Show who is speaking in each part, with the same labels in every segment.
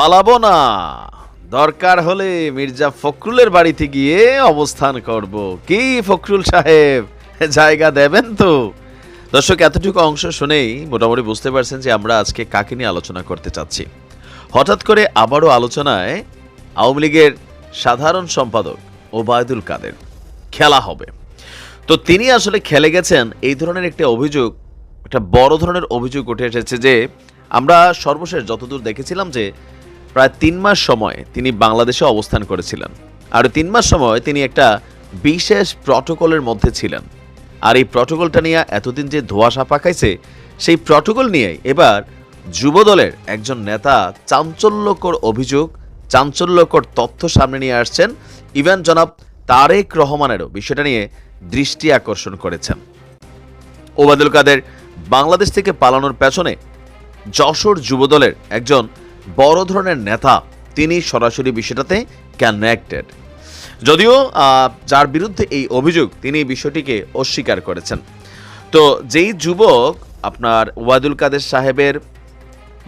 Speaker 1: পালাবো না। দরকার হলে মির্জা ফখরুলের বাড়িতে গিয়ে অবস্থান করব। কি ফখরুল সাহেব? জায়গা দেবেন তো। দর্শক, এতটুকু অংশ শুনেই মোটামুটি বুঝতে পারছেন যে আমরা আজকে কাকে নিয়ে আলোচনা করতে চাচ্ছি। হঠাৎ করে আবারও আলোচনায় আওয়ামী লীগের সাধারণ সম্পাদক ওবায়দুল কাদের। খেলা হবে। তো তিনি আসলে খেলে গেছেন এই ধরনের একটি অভিযোগ, একটা বড় ধরনের অভিযোগ উঠে এসেছে যে আমরা সর্বশেষ যতদূর দেখেছিলাম যে প্রায় তিন মাস সময় তিনি বাংলাদেশে অবস্থান করেছিলেন। আর তিন মাস সময় তিনি একটা বিশেষ প্রটোকলের মধ্যে ছিলেন। আর এই প্রটোকলটা নিয়ে এতদিন যে ধোয়াশা পাকাইছে সেই প্রটোকল নিয়ে এবার যুবদলের একজন নেতা চাঞ্চল্যকর অভিযোগ, চাঞ্চল্যকর তথ্য সামনে নিয়ে আসছেন। ইভেন জনাব তারেক রহমানেরও বিষয়টা নিয়ে দৃষ্টি আকর্ষণ করেছেন। ওবায়দুল কাদের বাংলাদেশ থেকে পালানোর পেছনে যশোর যুবদলের একজন বড় ধরনের নেতা তিনি সরাসরি বিষয়টাতে কানেক্টেড যদিও যার বিরুদ্ধে এই অভিযোগ, তিনি বিষয়টিকে অস্বীকার করেছেন। তো যেই যুবক আপনার ওবায়দুল কাদের সাহেবের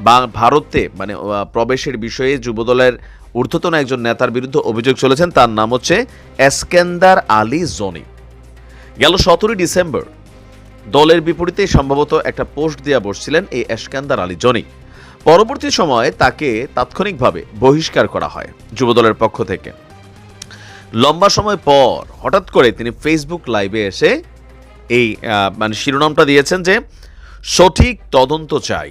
Speaker 1: বা ভারতে মানে প্রবেশের বিষয়ে যুবদলের ঊর্ধ্বতন একজন নেতার বিরুদ্ধে অভিযোগ চলেছেন, তার নাম হচ্ছে এসকেন্দার আলী জনি। গেল সতেরোই ডিসেম্বর। দলের বিপরীতে সম্ভবত একটা পোস্ট দেওয়া বসছিলেন এই এসকান্দার আলী জনি। পরবর্তী সময়ে তাকে তাৎক্ষণিকভাবে বহিষ্কার করা হয় যুবদলের পক্ষ থেকে। লম্বা সময় পর হঠাৎ করে তিনি ফেসবুক লাইভে এসে এই মানে শিরোনামটা দিয়েছেন যে, সঠিক তদন্ত চাই।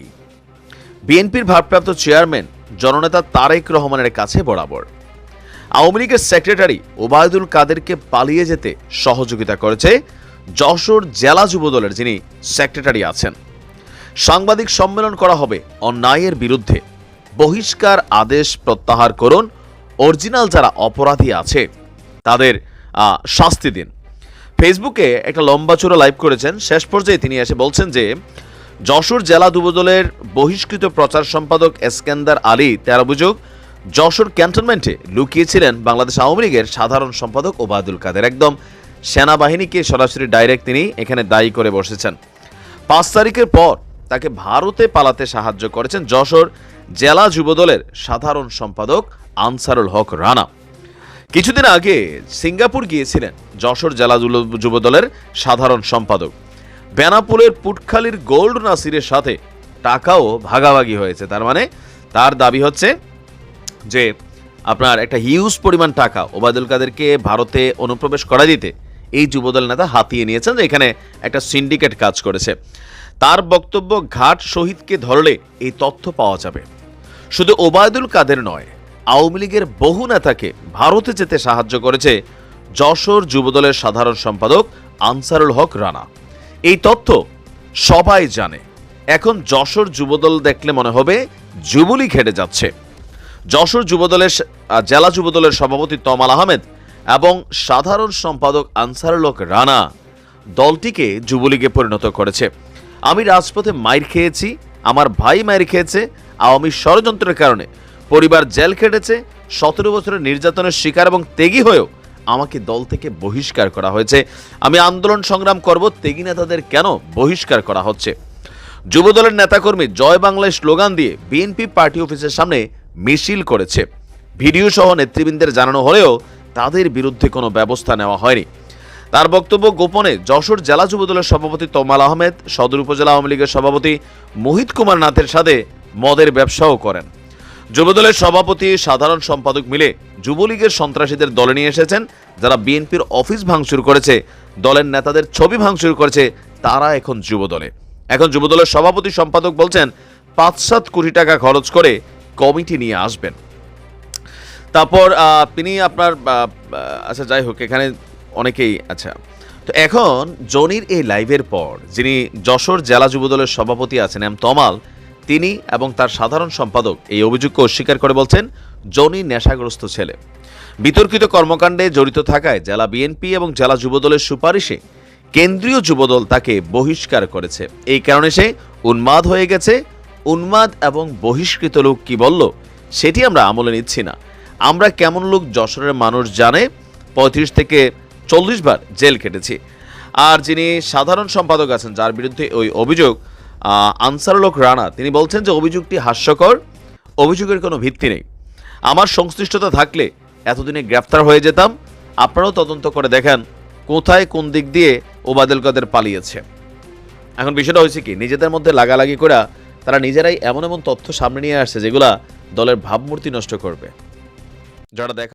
Speaker 1: বিএনপির ভারপ্রাপ্ত চেয়ারম্যান জননেতা তারেক রহমানের কাছে বরাবর। আওয়ামী লীগের সেক্রেটারি ওবায়দুল কাদেরকে পালিয়ে যেতে সহযোগিতা করেছে যশোর জেলা যুবদলের যিনি সেক্রেটারি আছেন। সাংবাদিক সম্মেলন করা হবে অন্যায়ের বিরুদ্ধে। বহিষ্কার আদেশ প্রত্যাহার করুন, অরিজিনাল যারা অপরাধী আছে, তাদের শাস্তি দিন। ফেসবুকে একটা লম্বা চূড়া লাইভ করেছেন, শেষ পর্যায়ে তিনি এসে বলছেন যে, যশোর জেলা যুবদলের বহিষ্কৃত প্রচার সম্পাদক এসকেন্দার আলী তার অভিযোগ যশোর ক্যান্টনমেন্টে লুকিয়েছিলেন বাংলাদেশ আওয়ামী লীগের সাধারণ সম্পাদক ওবায়দুল কাদের। একদম সেনাবাহিনীকে সরাসরি ডাইরেক্ট তিনি এখানে দায়ী করে বসেছেন। পাঁচ তারিখের পর তাকে ভারতে পালাতে সাহায্য করেছেন যশোর জেলা যুবদলের সাধারণ সম্পাদক আনসারুল হক রানা। কিছুদিন আগে সিঙ্গাপুর গিয়েছিলেন যশোর জেলা যুবদলের সাধারণ সম্পাদক। বেনাপুলের পুটখালির গোল্ড নাসিরের সাথে টাকাও ভাগাভাগি হয়েছে। তার মানে তার দাবি হচ্ছে যে আপনার একটা হিউজ পরিমাণ টাকা ওবায়দুল কাদেরকে ভারতে অনুপ্রবেশ করা দিতে এই যুবদল নেতা হাতিয়ে নিয়েছেন যে এখানে একটা সিন্ডিকেট কাজ করেছে। তার বক্তব্য ঘাট শহীদকে ধরলে এই তথ্য পাওয়া যাবে। শুধু ওবায়দুল কাদের নয়, আওয়ামী লীগের বহু নেতাকে ভারতে যেতে সাহায্য করেছে যশোর যুবদলের সাধারণ সম্পাদক আনসারুল হক রানা। এই তথ্য সবাই জানে। এখন যশোর যুবদল দেখলে মনে হবে যুবলী খেটে যাচ্ছে। যশোর যুবদলের জেলা যুবদলের সভাপতি তমাল আহমেদ এবং সাধারণ সম্পাদক আনসারুল হক রানা দলটিকে যুবলীগে পরিণত করেছে। আমি রাজপথে মাইর খেয়েছি, আমার ভাই মাইর খেয়েছে আওয়ামী ষড়যন্ত্রের কারণে। পরিবার জেল খেটেছে, সতেরো বছরের নির্যাতনের শিকার এবং তেগি হয়েও আমাকে দল থেকে বহিষ্কার করা হয়েছে। আমি আন্দোলন সংগ্রাম করব, তেগি নেতাদের কেন বহিষ্কার করা হচ্ছে? যুবদলের নেতাকর্মী জয় বাংলায় স্লোগান দিয়ে বিএনপি পার্টি অফিসের সামনে মিছিল করেছে। ভিডিও সহ নেতৃবৃন্দের জানানো হলেও তাদের বিরুদ্ধে কোনো ব্যবস্থা নেওয়া হয়নি। তার বক্তব্য গোপনে যশোর জেলা যুবদলের সভাপতি তমাল আহমেদ, সদর উপজেলা আওয়ামী লীগের সভাপতি মোহিত কুমার নাথের সাথে মদের ব্যবসাও করেন। যুবদলের সভাপতি, সাধারণ সম্পাদক মিলে যুবলীগের সন্ত্রাসীদের দলে নিয়ে এসেছেন, যারা বিএনপির অফিস ভাঙচুর করেছে, দলের নেতাদের ছবি ভাঙচুর করেছে, তারা এখন যুবদলে। এখন যুবদলের সভাপতি সম্পাদক বলছেন পাঁচ সাত কোটি টাকা খরচ করে কমিটি নিয়ে আসবেন। তারপর তিনি আপনার আচ্ছা যাই হোক, এখানে অনেকেই আচ্ছা। তো এখন জনির এই লাইভের পর, যিনি যশোর জেলা যুবদলের সভাপতি আছেন, এম তমাল, তিনি এবং তার সাধারণ সম্পাদক এই অভিযোগকে অস্বীকার করে বলছেন, জনি নেশাগ্রস্ত ছেলে। বিতর্কিত কর্মকাণ্ডে জড়িত থাকায় জেলা বিএনপি এবং জেলা যুবদলের সুপারিশে কেন্দ্রীয় যুবদল তাকে বহিষ্কার করেছে। এই কারণে সে উন্মাদ হয়ে গেছে। উন্মাদ এবং বহিষ্কৃত লোক কি বলল, সেটি আমরা আমলে নিচ্ছি না। আমরা কেমন লোক যশোরের মানুষ জানে? পঁয়ত্রিশ থেকে চল্লিশ বার জেল কেটেছি আর যিনি সাধারণ সম্পাদক আছেন যার বিরুদ্ধে ওই অভিযোগ আহ, আনসারুল হক রানা তিনি বলছেন যে অভিযোগটি হাস্যকর অভিযোগের কোনো ভিত্তি নেই। আমার সংশ্লিষ্টতা থাকলে এতদিনে গ্রেফতার হয়ে যেতাম। আপনারাও তদন্ত করে দেখেন কোথায় কোন দিক দিয়ে ওবায়দুল কাদের পালিয়েছে। এখন বিষয়টা হয়েছে কি নিজেদের মধ্যে লাগালাগি করে তারা নিজেরাই এমন এমন তথ্য সামনে নিয়ে আসছে যেগুলা দলের ভাবমূর্তি নষ্ট করবে। যারা দেখা